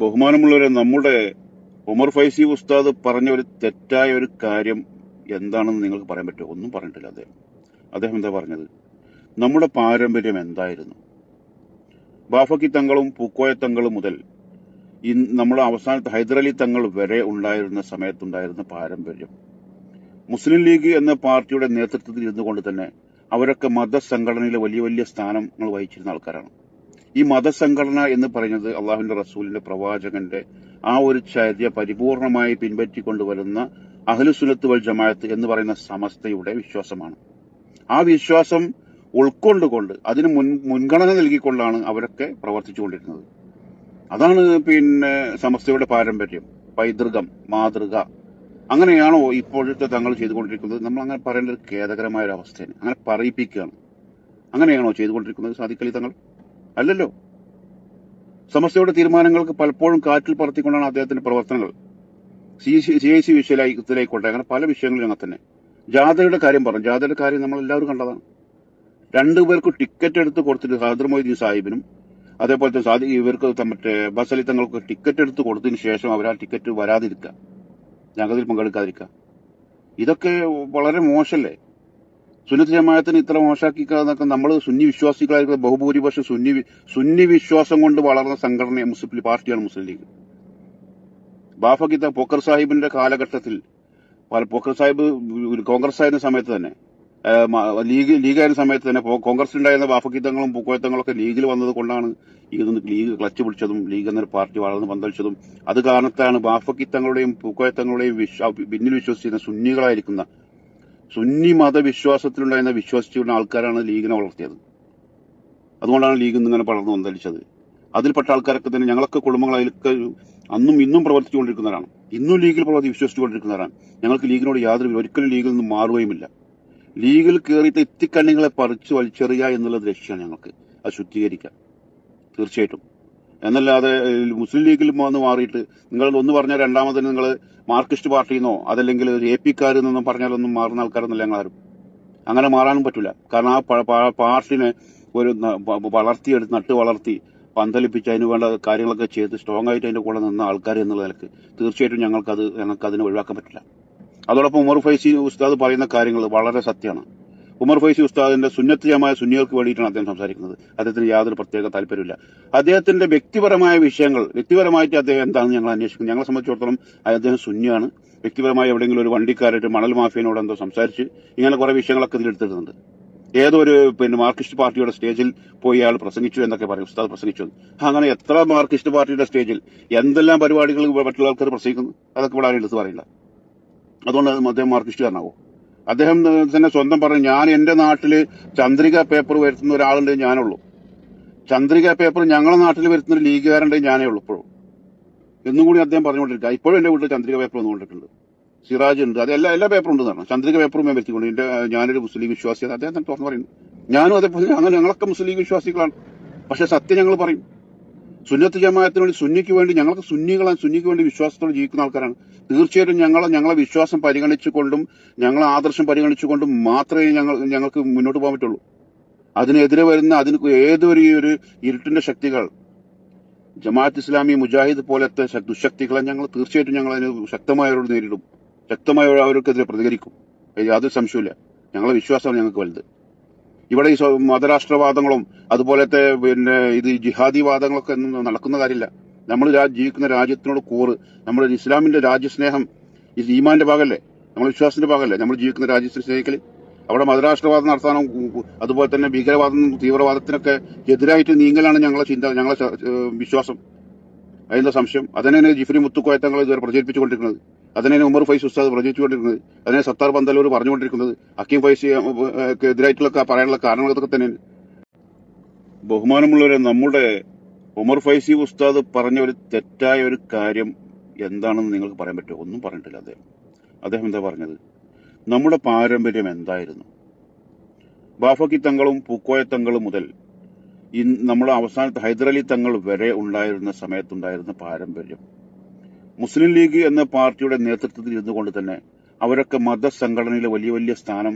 ബഹുമാനമുള്ളവരെ നമ്മുടെ ഉമർ ഫൈസി ഉസ്താദ് പറഞ്ഞ ഒരു തെറ്റായ ഒരു കാര്യം എന്താണെന്ന് നിങ്ങൾക്ക് പറയാൻ പറ്റുമോ? ഒന്നും പറഞ്ഞിട്ടില്ല അദ്ദേഹം. അദ്ദേഹം എന്താ പറഞ്ഞത്? നമ്മുടെ പാരമ്പര്യം എന്തായിരുന്നു? ബാഫക്കി തങ്ങളും പൂക്കോയ തങ്ങളും മുതൽ ഇന്ന് നമ്മുടെ അവസാനത്തെ ഹൈദരലി തങ്ങൾ വരെ ഉണ്ടായിരുന്ന സമയത്തുണ്ടായിരുന്ന പാരമ്പര്യം. മുസ്ലിം ലീഗ് എന്ന പാർട്ടിയുടെ നേതൃത്വത്തിൽ ഇരുന്നുകൊണ്ട് തന്നെ അവരൊക്കെ മതസംഘടനയിലെ വലിയ വലിയ സ്ഥാനങ്ങൾ വഹിച്ചിരുന്ന ആൾക്കാരാണ്. ഈ മതസംഘടന എന്ന് പറയുന്നത് അള്ളാഹുവിന്റെ റസൂലിന്റെ പ്രവാചകന്റെ ആ ഒരു ചര്യ പരിപൂർണമായി പിൻപറ്റിക്കൊണ്ടുവരുന്ന അഹ്ലുസുനത്ത് വൽ ജമാഅത്ത് എന്ന് പറയുന്ന സമസ്തയുടെ വിശ്വാസമാണ്. ആ വിശ്വാസം ഉൾക്കൊണ്ടുകൊണ്ട് അതിന് മുൻ മുൻഗണന നൽകിക്കൊണ്ടാണ് അവരൊക്കെ പ്രവർത്തിച്ചുകൊണ്ടിരുന്നത്. അതാണ് പിന്നെ സമസ്തയുടെ പാരമ്പര്യം. പൈതൃകം മാതൃക. അങ്ങനെയാണോ ഇപ്പോഴത്തെ തങ്ങൾ ചെയ്തുകൊണ്ടിരിക്കുന്നത്? നമ്മൾ അങ്ങനെ പറയേണ്ട ഒരു ഖേദകരമായ ഒരു അവസ്ഥയാണ്. അങ്ങനെ പറയിപ്പിക്കുകയാണ്. അങ്ങനെയാണോ ചെയ്തുകൊണ്ടിരിക്കുന്നത് സാധിക്കലി തങ്ങൾ? അല്ലല്ലോ. സമസ്തയുടെ തീരുമാനങ്ങൾക്ക് പലപ്പോഴും കാറ്റിൽ പറത്തിക്കൊണ്ടാണ് അദ്ദേഹത്തിന്റെ പ്രവർത്തനങ്ങൾ. സി സി ഐ സി വിഷയത്തിലായിക്കോട്ടെ അങ്ങനെ പല വിഷയങ്ങളും അങ്ങനെ തന്നെ ജാഥയുടെ കാര്യം പറഞ്ഞു. ജാഥയുടെ കാര്യം നമ്മൾ എല്ലാവരും കണ്ടതാണ് രണ്ടുപേർക്ക് ടിക്കറ്റ് എടുത്ത് കൊടുത്തിട്ട് ഹാദർ മൊയ്തീൻ സാഹിബിനും അതേപോലെ തന്നെ സാദി ഇവർക്ക് മറ്റേ ബസലി തങ്ങൾക്ക് ടിക്കറ്റ് എടുത്ത് കൊടുത്തതിന് ശേഷം അവർ ആ ടിക്കറ്റ് വരാതിരിക്കുക. ഞങ്ങൾ പങ്കെടുക്കാതിരിക്കുക. ഇതൊക്കെ വളരെ മോശമല്ലേ? സുന്നത്ത് ജമാഅത്തിന് ഇത്ര മോശാക്കിക്കാന്നൊക്കെ നമ്മൾ സുന്നി വിശ്വാസികളായിരിക്കുന്ന ബഹുഭൂരിപക്ഷം സുന്നി സുന്നി വിശ്വാസം കൊണ്ട് വളർന്ന സംഘടന മുസ്ലിം പാർട്ടിയാണ് മുസ്ലിം ലീഗ്. ബാഫഗീത പൊക്കർ സാഹിബിന്റെ കാലഘട്ടത്തിൽ പൊക്കർ സാഹിബ് കോൺഗ്രസ് ആയിരുന്ന സമയത്ത് തന്നെ ലീഗ് ലീഗായിരുന്ന സമയത്ത് തന്നെ കോൺഗ്രസ് ഉണ്ടായിരുന്ന ബാഫഗീതങ്ങളും പൂക്കോയത്തങ്ങളൊക്കെ ലീഗിൽ വന്നത് കൊണ്ടാണ് ഇതൊന്ന് ലീഗ് ക്ലച്ച് പിടിച്ചതും ലീഗ് എന്നൊരു പാർട്ടി വളർന്ന് പന്തലിച്ചതും. അത് കാരണത്താണ് ബാഫക്കിത്തങ്ങളുടെയും പൂക്കോയത്തങ്ങളുടെയും പിന്നിൽ വിശ്വസിക്കുന്ന സുന്നികളായിരിക്കുന്ന സുന്നി മതവിശ്വാസത്തിലുണ്ടായിരുന്ന വിശ്വസിച്ചിരുന്ന ആൾക്കാരാണ് ലീഗിനെ വളർത്തിയത്. അതുകൊണ്ടാണ് ലീഗ് ഇന്നിങ്ങനെ പടർന്നു വന്നലിച്ചത് അതിൽപ്പെട്ട ആൾക്കാരൊക്കെ തന്നെ ഞങ്ങളൊക്കെ കുടുംബങ്ങൾ അതിലൊക്കെ അന്നും ഇന്നും പ്രവർത്തിച്ചുകൊണ്ടിരിക്കുന്നവരാണ്. ഇന്നും ലീഗിൽ പ്രവർത്തി വിശ്വസിച്ചുകൊണ്ടിരിക്കുന്നവരാണ്. ഞങ്ങൾക്ക് ലീഗിനോട് യാതൊരു ഒരിക്കലും ലീഗിൽ നിന്ന് മാറുകയുമില്ല. ലീഗിൽ കയറിയിട്ട് എത്തിക്കണ്ണികളെ പറിച്ചു വലിച്ചെറിയുക എന്നുള്ളത് ലക്ഷ്യമാണ് ഞങ്ങൾക്ക്. അത് ശുദ്ധീകരിക്കുക. തീർച്ചയായിട്ടും. എന്നല്ലാതെ മുസ്ലിം ലീഗിൽ വന്ന് മാറിയിട്ട് നിങ്ങൾ ഒന്ന് പറഞ്ഞാൽ രണ്ടാമതിന് നിങ്ങൾ മാർക്സിസ്റ്റ് പാർട്ടിയിൽ നിന്നോ അതല്ലെങ്കിൽ എ പിക്കാരിൽ നിന്നും പറഞ്ഞാലൊന്നും മാറുന്ന ആൾക്കാരൊന്നുമില്ല ഞങ്ങളാരും. അങ്ങനെ മാറാനും പറ്റില്ല കാരണം ആ പ- പ- പാർട്ടിനെ ഒരു വളർത്തിയെടുത്ത് നട്ട് വളർത്തി പന്തലിപ്പിച്ച് അതിന് വേണ്ട കാര്യങ്ങളൊക്കെ ചെയ്ത് സ്ട്രോങ് ആയിട്ട് അതിന്റെ കൂടെ നിന്ന ആൾക്കാർ എന്നുള്ള നിലയ്ക്ക് തീർച്ചയായിട്ടും ഞങ്ങൾക്കത് ഞങ്ങൾക്ക് അതിനെ ഒഴിവാക്കാൻ പറ്റില്ല. അതോടൊപ്പം ഉമർ ഫൈസി ഉസ്താദ് പറയുന്ന കാര്യങ്ങൾ വളരെ സത്യമാണ്. ഉമർ ഫൈസി ഉസ്താദിന്റെ സുന്നത്തിയമായ സുന്നികൾക്ക് വേണ്ടിയിട്ടാണ് അദ്ദേഹം സംസാരിക്കുന്നത്. അദ്ദേഹത്തിന് യാതൊരു പ്രത്യേക താല്പര്യമില്ല അദ്ദേഹത്തിന്റെ വ്യക്തിപരമായ വിഷയങ്ങൾ വ്യക്തിപരമായിട്ട് അദ്ദേഹം എന്താണെന്ന് ഞങ്ങൾ അന്വേഷിക്കുന്നു. ഞങ്ങളെ സംബന്ധിച്ചിടത്തോളം അദ്ദേഹം സുന്നിയാണ്. വ്യക്തിപരമായി എവിടെയെങ്കിലും ഒരു വണ്ടിക്കാരായിട്ട് മണൽ മാഫിയനോട് എന്തോ സംസാരിച്ച് ഇങ്ങനെ കുറെ വിഷയങ്ങളൊക്കെ ഇതിലെടുത്തിട്ടുണ്ട് ഏതൊരു പിന്നെ മാർക്സിസ്റ്റ് പാർട്ടിയുടെ സ്റ്റേജിൽ പോയി അയാൾ പ്രസംഗിച്ചു എന്നൊക്കെ പറയും. ഉസ്താദ് പ്രസംഗിച്ചു. അങ്ങനെ എത്ര മാർക്സിസ്റ്റ് പാർട്ടിയുടെ സ്റ്റേജിൽ എന്തെല്ലാം പരിപാടികൾ മറ്റുള്ള ആൾക്കാർ പ്രസംഗിക്കുന്നു? അതൊക്കെ ഇവിടെ ആരും എടുത്ത് പറയില്ല. അതുകൊണ്ട് അദ്ദേഹം അദ്ദേഹം മാർക്സിസ്റ്റുകാരനാവോ? അദ്ദേഹം തന്നെ സ്വന്തം പറഞ്ഞു ഞാൻ എന്റെ നാട്ടിൽ ചന്ദ്രിക പേപ്പർ വരുത്തുന്ന ഒരാളുണ്ട് ഞാനുള്ളൂ. ചന്ദ്രിക പേപ്പർ ഞങ്ങളെ നാട്ടിൽ വരുത്തുന്ന ഒരു ലീഗുകാരുണ്ട് ഞാനേ ഉള്ളൂ ഇപ്പോഴും. എന്നും കൂടി അദ്ദേഹം പറഞ്ഞുകൊണ്ടിരിക്കുക. ഇപ്പോഴും എന്റെ വീട്ടിൽ ചന്ദ്രിക പേപ്പർ വന്നുകൊണ്ടിട്ടുണ്ട്. സിറാജ് ഉണ്ട്. അത് എല്ലാ എല്ലാ പേപ്പറും ഉണ്ട് പറഞ്ഞു ചന്ദ്രിക പേപ്പറും ഞാൻ വരുത്തിക്കൊണ്ട് എന്റെ ഞാനൊരു മുസ്ലിം വിശ്വാസി. വിശ്വാസിയാണ് അദ്ദേഹം തന്നെ തുറന്നു പറയുന്നു. ഞാനും അതേപോലെ അങ്ങനെ ഞങ്ങളൊക്കെ മുസ്ലിം വിശ്വാസികളാണ്. പക്ഷെ സത്യം ഞങ്ങൾ പറയും. സുന്നത്ത് ജമാഅത്തിന് വേണ്ടി സുന്നിക്ക് വേണ്ടി ഞങ്ങൾക്ക് സുന്നികളാണ് സുന്നിക്ക് വേണ്ടി വിശ്വാസത്തോടെ ജീവിക്കുന്ന ആൾക്കാരാണ്. തീർച്ചയായിട്ടും ഞങ്ങൾ ഞങ്ങളെ വിശ്വാസം പരിഗണിച്ചുകൊണ്ടും ഞങ്ങളെ ആദർശം പരിഗണിച്ചുകൊണ്ടും മാത്രമേ ഞങ്ങൾ ഞങ്ങൾക്ക് മുന്നോട്ട് പോകാൻ പറ്റുള്ളൂ. അതിനെതിരെ വരുന്ന അതിന് ഏതൊരു ഒരു ഇരുട്ടിന്റെ ശക്തികൾ ജമാഅത്ത് ഇസ്ലാമി മുജാഹിദ് പോലത്തെ ദുശക്തികളെ ഞങ്ങൾ തീർച്ചയായിട്ടും ഞങ്ങൾ അതിന് ശക്തമായവരോട് നേരിടും. ശക്തമായ അവർക്കെതിരെ പ്രതികരിക്കും. യാതൊരു സംശയമില്ല ഞങ്ങളെ വിശ്വാസമാണ് ഞങ്ങൾക്ക് വലുത്. ഇവിടെ ഈ മതരാഷ്ട്രവാദങ്ങളും അതുപോലത്തെ പിന്നെ ഇത് ജിഹാദി വാദങ്ങളൊക്കെ ഒന്നും നടക്കുന്ന കാര്യമില്ല. നമ്മൾ ജീവിക്കുന്ന രാജ്യത്തിനോട് കൂറ്. നമ്മൾ ഇസ്ലാമിന്റെ രാജ്യസ്നേഹം ഈ ഈമാന്റെ ഭാഗമല്ലേ നമ്മൾ വിശ്വാസത്തിന്റെ ഭാഗമല്ലേ നമ്മൾ ജീവിക്കുന്ന രാജ്യത്തെ സ്നേഹിക്കൽ അവിടെ മതരാഷ്ട്രവാദം നടത്താനും അതുപോലെ തന്നെ ഭീകരവാദം തീവ്രവാദത്തിനൊക്കെ എതിരായിട്ട് നീങ്ങലാണ് ഞങ്ങളെ ചിന്ത ഞങ്ങളെ വിശ്വാസം. അതിന്റെ സംശയം? അതിനെ ജിഫ്രി മുത്തുക്കോയത്തങ്ങൾ ഇതുവരെ പ്രചരിപ്പിച്ചുകൊണ്ടിരിക്കുന്നത്. അതിനെ ഉമർ ഫൈസ് ഉസ്താദ് പ്രചരിപ്പിച്ചുകൊണ്ടിരിക്കുന്നത്. അതിനെ സത്താർ പന്തലൂർ പറഞ്ഞുകൊണ്ടിരിക്കുന്നത്. അക്കീം ഫൈസ് എതിരായിട്ടുള്ള പറയാനുള്ള കാരണങ്ങളൊക്കെ തന്നെയാണ്. ബഹുമാനമുള്ളവരെ നമ്മുടെ ഉമർ ഫൈസി ഉസ്താദ് പറഞ്ഞ ഒരു തെറ്റായ ഒരു കാര്യം എന്താണെന്ന് നിങ്ങൾക്ക് പറയാൻ പറ്റുമോ? ഒന്നും പറഞ്ഞിട്ടില്ല അദ്ദേഹം. അദ്ദേഹം എന്താ പറഞ്ഞത്? നമ്മുടെ പാരമ്പര്യം എന്തായിരുന്നു? ബാഫക്കി തങ്ങളും പൂക്കോയ തങ്ങളും മുതൽ ഇന്ന് നമ്മുടെ അവസാനത്തെ ഹൈദരലി തങ്ങൾ വരെ ഉണ്ടായിരുന്ന സമയത്തുണ്ടായിരുന്ന പാരമ്പര്യം. മുസ്ലിം ലീഗ് എന്ന പാർട്ടിയുടെ നേതൃത്വത്തിൽ ഇരുന്നുകൊണ്ട് തന്നെ അവരൊക്കെ മതസംഘടനയിലെ വലിയ വലിയ സ്ഥാനം